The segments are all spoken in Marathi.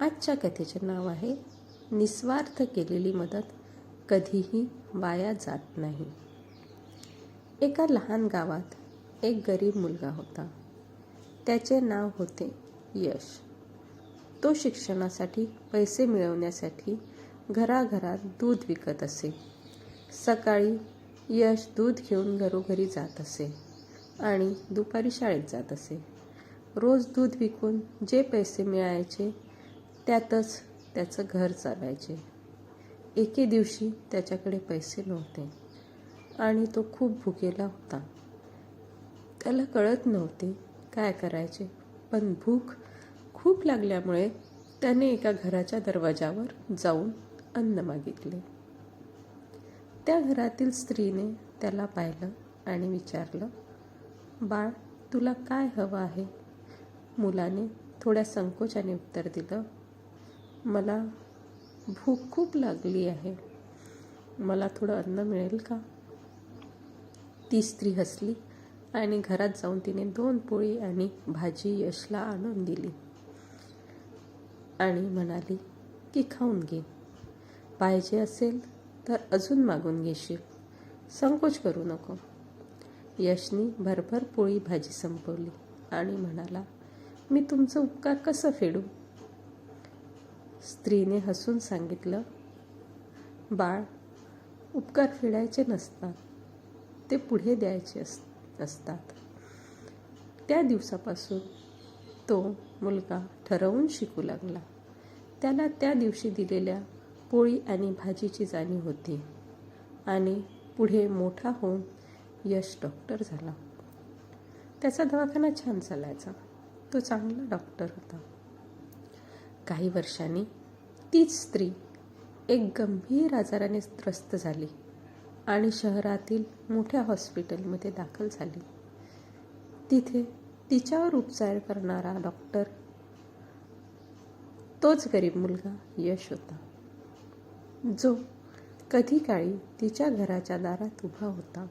आजच्या कथेचे नाव आहे निस्वार्थ केलेली मदत कधीही वाया जात नाही. एका लहान गावात एक गरीब मुलगा होता. त्याचे नाव होते यश. तो शिक्षणासाठी पैसे मिळवण्यासाठी घराघरात दूध विकत असे. सकाळी यश दूध घेऊन घरोघरी जात असे आणि दुपारी शाळेत जात असे. रोज दूध विकून जे पैसे मिळायचे त्यातच त्याचं घर चालायचे. एके दिवशी त्याच्याकडे पैसे नव्हते आणि तो खूप भुकेला होता. त्याला कळत नव्हते काय करायचे पण भूक खूप लागल्यामुळे त्याने एका घराच्या दरवाजावर जाऊन अन्न मागितले. त्या घरातील स्त्रीने त्याला पाहिलं आणि विचारलं बाळ तुला काय हवं आहे? मुलाने थोड्या संकोचाने उत्तर दिलं मला भूक खूप लागली आहे. मला थोडं अन्न मिळेल का? ती स्त्री हसली आणि घरात जाऊन तिने दोन पोळी आणि भाजी यशला आणून दिली. आणि म्हणाली की खाऊन घे. पाहिजे असेल तर अजून मागून घेशील. संकोच करू नको. यशनी भरभर पोळी भाजी संपवली आणि म्हणाला मी तुमचं उपकार कसं फेडू? स्त्रीने हसून सांगितलं बाळ उपकार फेडायचे नसतात. ते पुढे द्यायचे अस असतात. त्या दिवसापासून तो मुलगा ठरवून शिकू लागला. त्याला त्या दिवशी दिलेल्या पोळी आणि भाजीची जाणीव होती आणि पुढे मोठा होऊन यश डॉक्टर झाला. त्याचा दवाखाना छान चालायचा. तो चांगला डॉक्टर होता. काही वर्षांनी तीच स्त्री एक गंभीर आजाराने त्रस्त झाली आणि शहरातील मोठ्या हॉस्पिटलमध्ये दाखल झाली. तिथे तिच्यावर उपचार करणारा डॉक्टर तोच गरीब मुलगा यश होता जो कधी काळी तिच्या घराच्या दारात उभा होता.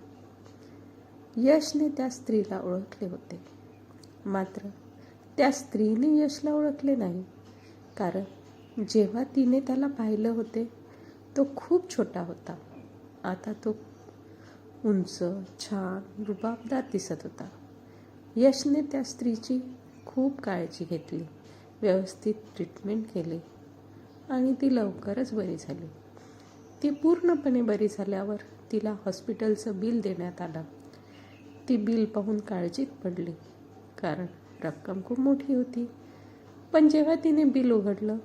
यशने त्या स्त्रीला ओळखले होते मात्र त्या स्त्रीने यशला ओळखले नाही. कारण जेव्हा तिने त्याला पाहिलं होते तो खूप छोटा होता. आता तो उंच छान रुबाबदार दिसत होता. यशने त्या स्त्रीची खूप काळजी घेतली व्यवस्थित ट्रीटमेंट केली आणि ती लवकरच बरी झाली. ती पूर्णपणे बरी झाल्यावर तिला हॉस्पिटलचं बिल देण्यात आलं. ती बिल पाहून काळजीत पडली कारण रक्कम खूप मोठी होती. पण जेव्हा तिने बिल उघडलं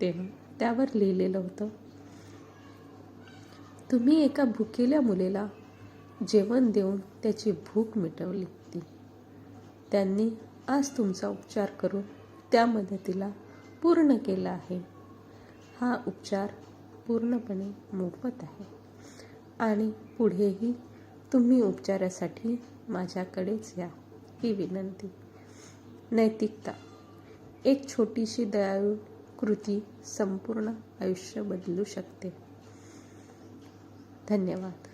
तेव्हा त्यावर लिहिलेलं होतं तुम्ही एका भुकेल्या मुलीला जेवण देऊन त्याची भूक मिटवली ती त्यांनी आज तुमचा उपचार करून त्या मदतीला पूर्ण केला आहे. हा उपचार पूर्णपणे मोफत आहे. आणि पुढेही तुम्ही उपचारासाठी माझ्याकडेच या ही विनंती. नैतिकता एक छोटीशी दयाळू कृती संपूर्ण आयुष्य बदलू शकते. धन्यवाद.